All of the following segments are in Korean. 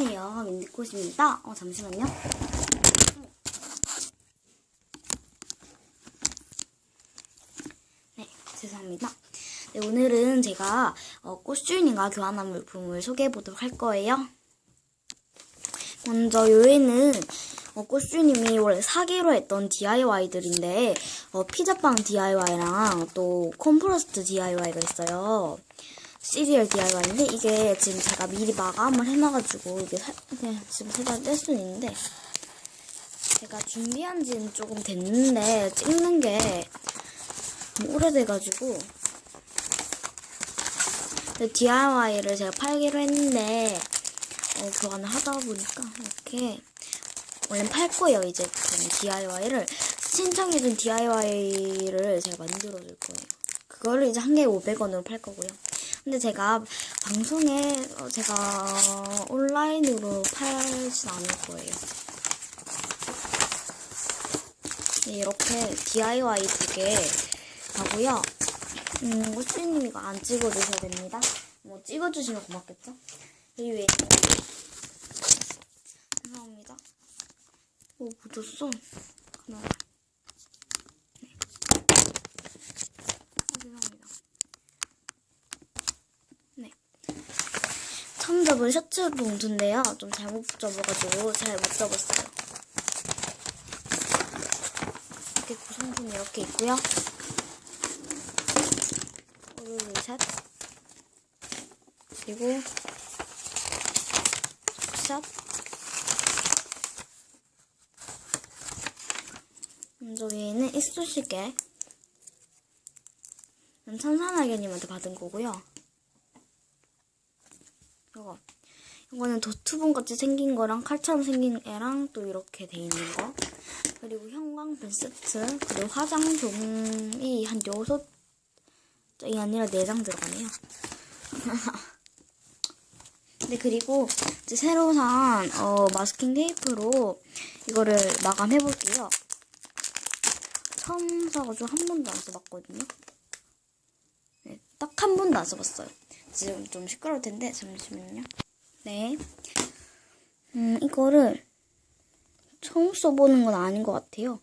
안녕하세요. 민디꽃입니다. 어, 잠시만요. 네, 죄송합니다. 네, 오늘은 제가 어, 꽃주인님과 교환한 물품을 소개해 보도록 할 거예요. 먼저 요에는 어, 꽃주님이 원래 사기로 했던 DIY들인데 어, 피자빵 DIY랑 또 콤프로스트 DIY가 있어요. 시리얼 DIY인데 이게 지금 제가 미리 마감을 해놔가지고 이게 사, 지금 살짝 뗄 수는 있는데 제가 준비한 지는 조금 됐는데 찍는 게 오래돼가지고 DIY를 제가 팔기로 했는데 어, 교환을 하다 보니까 이렇게 원래 팔 거예요 이제 DIY를. 신청해준 DIY를 제가 만들어줄 거예요. 그거를 이제 한 개에 500원으로 팔 거고요 근데 제가 방송에 어, 제가 온라인으로 팔진 않을 거예요. 네, 이렇게 DIY 두 개 하고요. 음, 호수님 이거 안 찍어주셔야 됩니다. 뭐 찍어주시면 고맙겠죠? 이 외에 감사합니다. 오, 묻었어. 카메라. 네. 아, 죄송합니다. 네. 처음 접은 셔츠 봉투인데요. 좀 잘못 접어가지고 잘 못 접었어요. 이렇게 구성품이 이렇게 있고요. 오르르 샷. 그리고 샷. 먼저 위에는. 이건 천사날개님한테 받은 거고요. 이거. 이거는 도트본 같이 생긴 거랑 칼처럼 생긴 애랑 또 이렇게 돼 있는 거. 그리고 형광펜 세트. 그리고 화장솜이 한 여섯 장이 아니라 네장 들어가네요. 네, 그리고 이제 새로 산 어, 마스킹 테이프로 이거를 마감해 볼게요. 처음 사가지고 한 번도 안 써봤거든요. 네, 딱 한 번도 안 써봤어요. 지금 좀 시끄러울 텐데 잠시만요. 네. 음, 이거를 처음 써보는 건 아닌 것 같아요.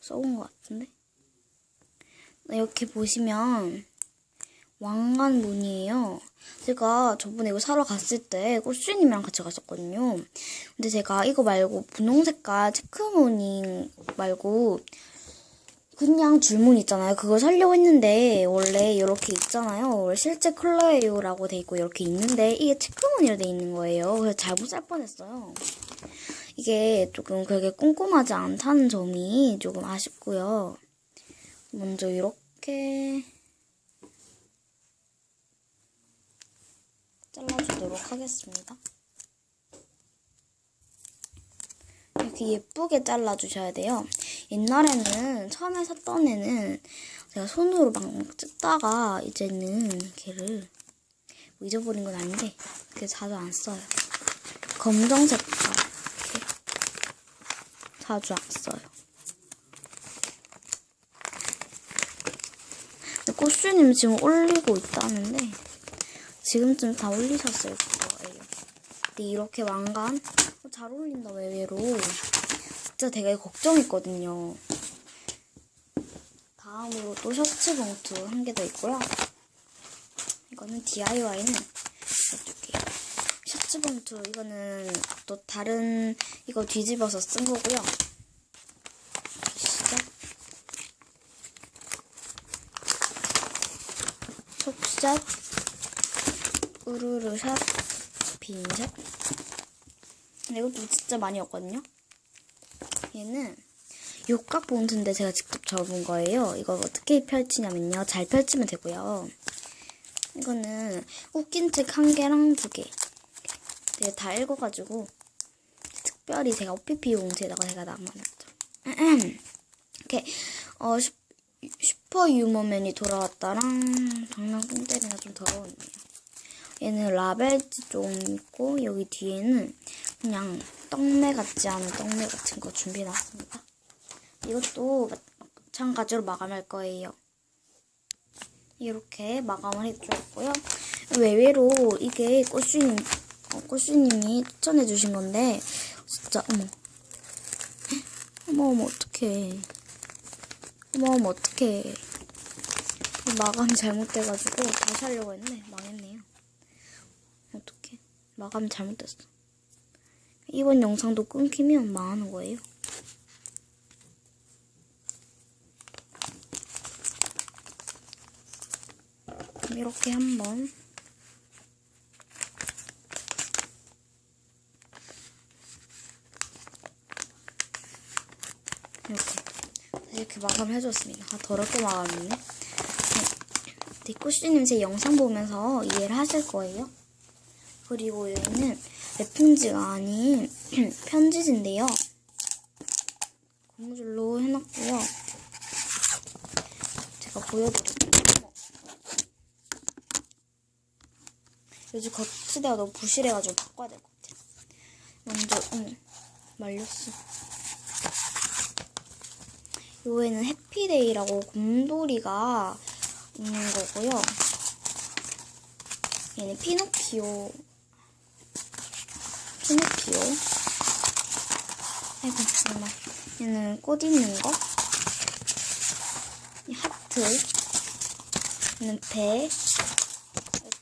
써본 것 같은데. 네, 이렇게 보시면 왕관 무늬예요. 제가 저번에 이거 사러 갔을 때 꽃주님이랑 같이 갔었거든요. 근데 제가 이거 말고 분홍 색깔 체크 무늬 말고 그냥 줄무늬 있잖아요. 그걸 사려고 했는데 원래 이렇게 있잖아요. 실제 컬러예요라고 돼 있고 이렇게 있는데 이게 체크무늬로 돼 있는 거예요. 그래서 잘못 살 뻔했어요. 이게 조금 그렇게 꼼꼼하지 않다는 점이 조금 아쉽고요. 먼저 이렇게 잘라주도록 하겠습니다. 이렇게 예쁘게 잘라주셔야 돼요. 옛날에는 처음에 샀던 애는 제가 손으로 막 찍다가 이제는 걔를 뭐 잊어버린 건 아닌데 그게 자주 안 써요. 검정색 이렇게 자주 안 써요. 꽃주님 지금 올리고 있다는데 지금쯤 다 올리셨을 거예요. 근데 이렇게 왕관 어, 잘 어울린다 외외로 진짜 되게 걱정했거든요. 다음으로 또 셔츠 봉투 한 개 더 있고요. 이거는 DIY는 이쪽에 셔츠 봉투 이거는 또 다른 이거 뒤집어서 쓴 거고요. 시작. 속샷 우르르샷 빈샷 근데 이것도 진짜 많이 었거든요 얘는 육각 봉투인데 제가 직접 접은 거예요. 이거 어떻게 펼치냐면요. 잘 펼치면 되고요. 이거는 웃긴 책 한 개랑 두 개. 되게 다 읽어가지고 특별히 제가 OPP 봉투에다가 제가 남아놨죠. 이렇게 어 슈, 슈퍼 유머맨이 돌아왔다랑 장난감 때리나 좀 더러웠네요. 얘는 라벨지 좀 있고 여기 뒤에는 그냥 떡메 같지 않은 떡메 같은 거 준비해놨습니다. 이것도 마찬가지로 마감할 거예요. 이렇게 마감을 해주었고요. 외외로 이게 꽃주님 어, 꼬슈님이 추천해 주신 건데 진짜 어머. 어머 어머 어떡해. 어머 어머 어떡해. 마감이 잘못돼가지고 다시 하려고 했는데 망했네요. 어떡해. 마감이 잘못됐어 이번 영상도 끊기면 망하는 거예요 그럼 이렇게 한번 이렇게 이렇게 마감을 해줬습니다. 아 더럽게 마감했네. 디쿠씨님 제 영상 보면서 이해를 하실 거예요. 그리고 여기는 랩핑지가 아닌 편지지인데요. 고무줄로 해놨고요. 제가 보여드릴게요. 요즘 거치대가 너무 부실해가지고 바꿔야 될 것 같아요. 먼저, 어머, 말렸어. 요에는 해피데이라고 곰돌이가 있는 거고요. 얘는 피노키오. 피노키오. 아이고, 정말. 얘는 꽃 있는 거. 이 하트. 얘는 배.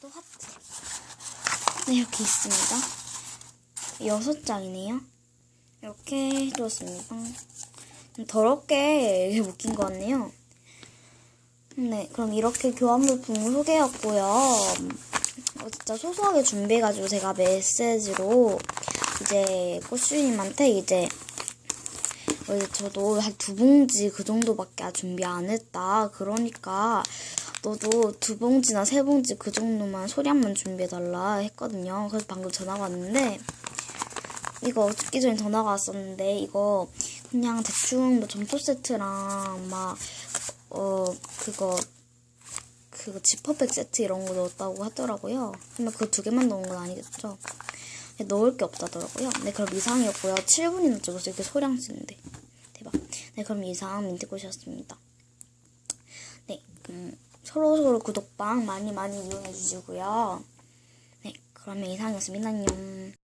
또 하트. 네, 이렇게 있습니다. 여섯 장이네요. 이렇게 해주었습니다. 더럽게 묶인 것 같네요. 네, 그럼 이렇게 교환물품을 소개했고요. 어, 진짜 소소하게 준비해가지고 제가 메시지로 이제 꽃슈님한테 이제 어, 이제 저도 한 두 봉지 그 정도밖에 준비 안 했다. 그러니까 너도 두 봉지나 세 봉지 그 정도만 소량만 준비해달라 했거든요. 그래서 방금 전화가 왔는데 이거 듣기 전에 전화가 왔었는데 이거 그냥 대충 뭐 점토 세트랑 막 어 그거 그거 지퍼백 세트 이런 거 넣었다고 하더라고요. 근데 그 두 개만 넣은 건 아니겠죠? 넣을 게 없다더라고요. 네 그럼 이상이었고요. 7분이나 찍었어요. 이렇게 소량 쓰는데 대박. 네 그럼 이상 민트꽃이었습니다. 네 음, 서로 서로 구독방 많이 많이 이용해 주시고요. 네 그러면 이상이었습니다. 안녕.